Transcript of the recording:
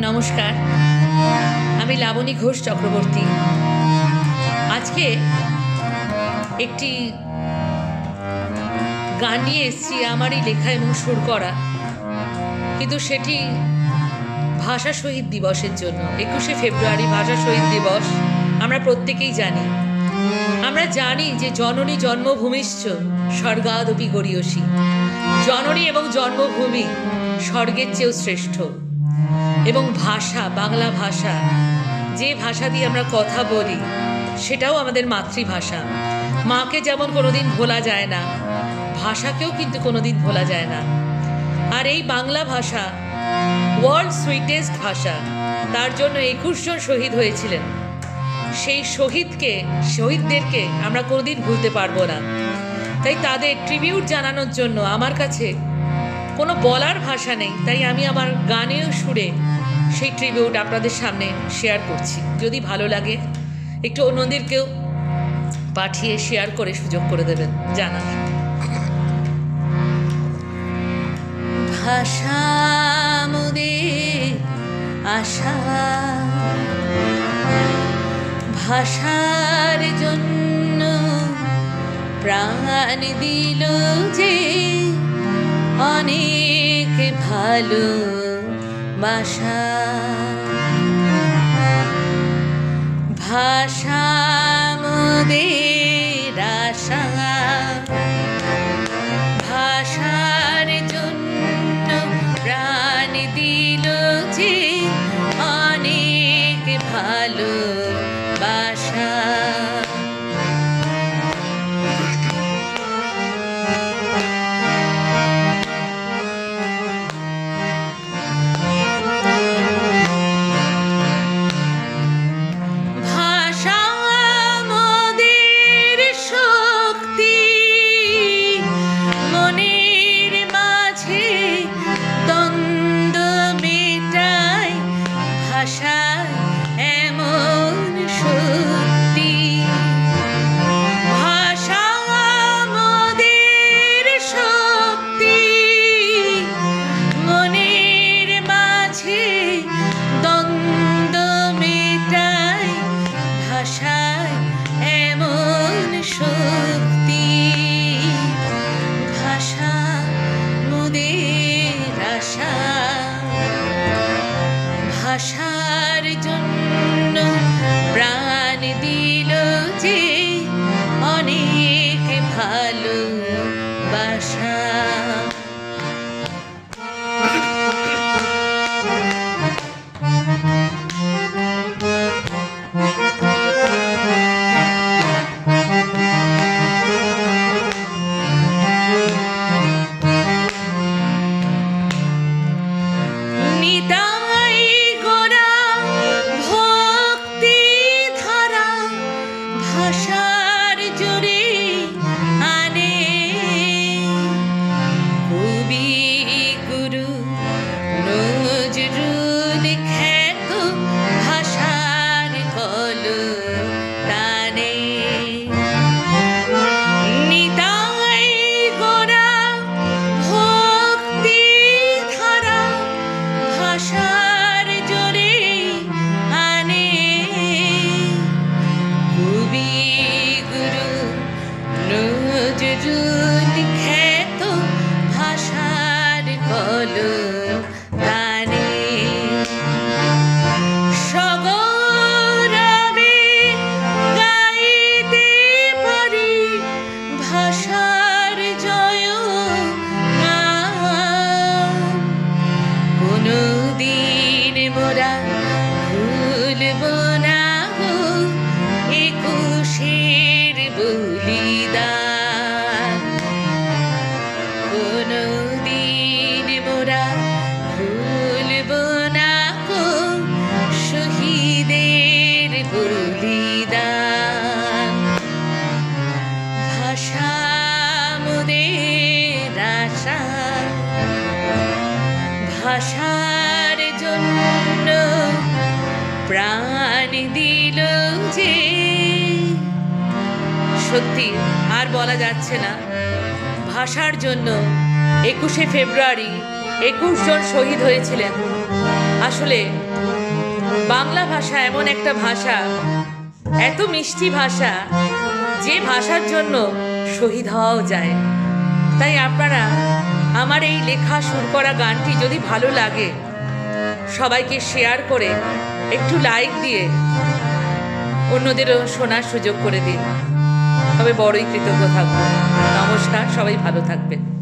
নমস্কার। আমি লাবণী ঘোষ চক্রবর্তী। আজকে একটি গান নিয়ে এসেছি, আমারই লেখা এবং সুর করা। কিন্তু সেটি ভাষা শহীদ দিবসের জন্য। একুশে ফেব্রুয়ারি ভাষা শহীদ দিবস, আমরা প্রত্যেকেই জানি। আমরা জানি যে জননী জন্মভূমিশ্চ স্বর্গাদপি গরিয়সী জননী এবং জন্মভূমি স্বর্গের চেয়েও শ্রেষ্ঠ। এবং ভাষা, বাংলা ভাষা, যে ভাষা দিয়ে আমরা কথা বলি, সেটাও আমাদের মাতৃভাষা। মাকে যেমন কোনোদিন ভোলা যায় না, ভাষাকেও কিন্তু কোনোদিন ভোলা যায় না। আর এই বাংলা ভাষা ওয়ার্ল্ড সুইটেস্ট ভাষা, তার জন্য একুশ জন শহীদ হয়েছিলেন। সেই শহীদকে, শহীদদেরকে আমরা কোনোদিন ভুলতে পারব না। তাই তাদের ট্রিবিউট জানানোর জন্য আমার কাছে কোনো বলার ভাষা নেই, তাই আমি আমার গানেও সুরে সেই ট্রিবিউট আপনাদের সামনে শেয়ার করছি। যদি ভালো লাগে, একটু অন্যদেরকেও পাঠিয়ে শেয়ার করে সুযোগ করে দেবেন জানার ভাষা আশা। ভাষার জন্য প্রাণ দিল যে অনেক ভালো বাসা। ভালো do. ভাষার জন্য প্রাণ দিল যে। সত্যি, আর বলা যাচ্ছে না। ভাষার জন্য একুশে ফেব্রুয়ারি একুশ জন শহীদ হয়েছিলেন। আসলে বাংলা ভাষা এমন একটা ভাষা, এত মিষ্টি ভাষা, যে ভাষার জন্য শহীদ হওয়াও যায়। তাই আপনারা আমার এই লেখা সুর করা গানটি যদি ভালো লাগে, সবাইকে শেয়ার করে একটু লাইক দিয়ে অন্যদেরও শোনার সুযোগ করে দিন। তবে বড়ই কৃতজ্ঞ থাকব। নমস্কার, সবাই ভালো থাকবেন।